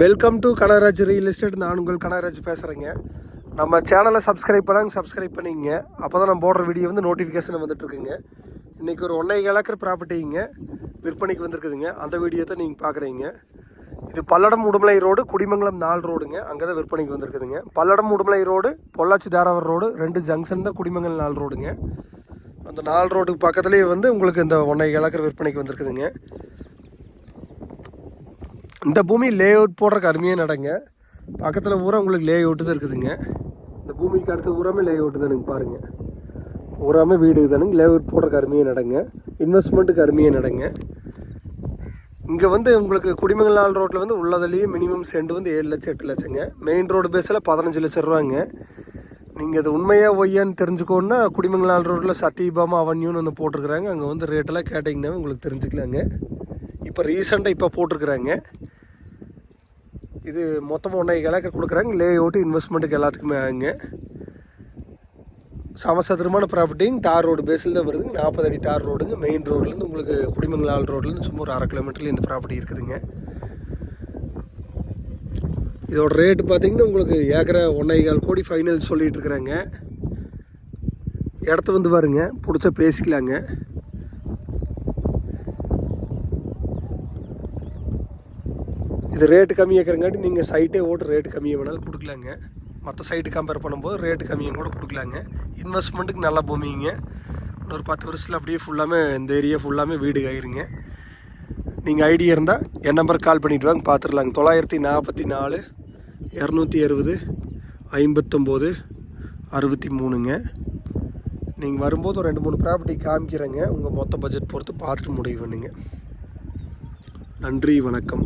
Welcome to Kanagaraj real estate நான் உங்கள் கனகராஜ் பேசுகிறேங்க நம்ம சேனலை சப்ஸ்கிரைப் பண்ணாங்க சப்ஸ்கிரைப் பண்ணிங்க. அப்போ தான் நம்ம போடுற வீடியோ வந்து நோட்டிஃபிகேஷன் வந்துட்டுருக்குங்க. இன்றைக்கி ஒரு ஒன்றை ஏக்கர் ப்ராப்பர்ட்டிங்க விற்பனைக்கு வந்திருக்குதுங்க. அந்த வீடியோ தான் நீங்கள் பார்க்குறீங்க இது பல்லடம் உடுமலை ரோடு குடிமங்கலம் நாலு ரோடுங்க அங்கே தான் விற்பனைக்கு வந்திருக்குதுங்க. பல்லடம் உடுமலை ரோடு பொள்ளாச்சி தாராவர் ரோடு ரெண்டு ஜங்ஷன் தான் குடிமங்கலம் நாலு ரோடுங்க அந்த நாலு ரோடுக்கு பக்கத்துலேயே வந்து உங்களுக்கு இந்த ஒன்றை ஏக்கர் விற்பனைக்கு வந்திருக்குதுங்க. இந்த பூமி லே அவுட் போடுறக்கு அருமையாக நடங்க. பக்கத்தில் பூரா உங்களுக்கு லே அவுட்டு தான் இருக்குதுங்க. இந்த பூமிக்கு அடுத்து பூராமே லே அவுட்டு தானுங்க பாருங்கள் பூராமே வீடு தானுங்க. லே அவுட் போடுறக்கு அருமையாக நடங்க. இன்வெஸ்ட்மெண்ட்டுக்கு அருமையாக நடங்க. இங்கே வந்து உங்களுக்கு குடிமங்கலால் ரோட்டில் வந்து உள்ளதுலேயே மினிமம் சென்ட் வந்து ஏழு லட்சம் எட்டு லட்சங்க. மெயின் ரோடு பேஸில் பதினஞ்சு லட்சம் ரூபாங்க. நீங்கள் அது உண்மையாக ஒய்யான்னு தெரிஞ்சுக்கோன்னா குடிமங்கலால் ரோட்டில் சத்தியபாமா அவன்யூன்னு ஒன்று போட்டிருக்கிறாங்க. அங்கே வந்து ரேட்டெல்லாம் கேட்டிங்கன்னா உங்களுக்கு தெரிஞ்சுக்கலாங்க. இப்போ ரீசெண்டாக இப்போ போட்டிருக்கிறாங்க. இது மொத்தமாக ஒன்றரை ஏக்கர் கொடுக்குறாங்க. லே அவுட்டு இன்வெஸ்ட்மெண்ட்டுக்கு எல்லாத்துக்குமே ஆகுங்க. சமசதுரமான ப்ராப்பர்ட்டிங்க தார் ரோடு பேஸில் தான் வருதுங்க. நாற்பது அடி தார் ரோடுங்க. மெயின் ரோட்லேருந்து உங்களுக்கு குடிமங்கலால் ரோட்லேருந்து சும்மா ஒரு அரை கிலோமீட்டரில் இந்த ப்ராப்பர்ட்டி இருக்குதுங்க. இதோட ரேட்டு பார்த்தீங்கன்னா உங்களுக்கு ஏக்கரை ஒன்றே கால் கோடி ஃபைனல் சொல்லிகிட்டு இருக்கிறாங்க. இடத்த வந்து பாருங்க. பிடிச்சா பேசிக்கலாங்க. இது ரேட்டு கம்மியாக்கிறங்காட்டி நீங்கள் சைட்டே ஓட்டு ரேட்டு கம்மியாக வேணாலும் கொடுக்கலாங்க. மற்ற சைட்டு கம்பேர் பண்ணும்போது ரேட்டு கம்மியாக கூட கொடுக்கலாங்க. இன்வெஸ்ட்மெண்ட்டுக்கு நல்ல பூமிங்க இன்னொரு பத்து வருஷத்தில் அப்படியே ஃபுல்லாமே இந்த ஏரியா ஃபுல்லாமே வீடு ஆயிருங்க நீங்கள் ஐடியா இருந்தால் என் நம்பருக்கு கால் பண்ணிட்டு வாங்க பார்த்துடலாங்க தொள்ளாயிரத்தி நாற்பத்தி நாலு இரநூத்தி அறுபது ஐம்பத்தொம்போது அறுபத்தி மூணுங்க. நீங்கள் வரும்போது ஒரு ரெண்டு மூணு ப்ராப்பர்ட்டி காமிக்கிறேங்க. உங்கள் மொத்த பட்ஜெட் பொறுத்து பார்த்துட்டு முடிவு பண்ணுங்க. நன்றி வணக்கம்.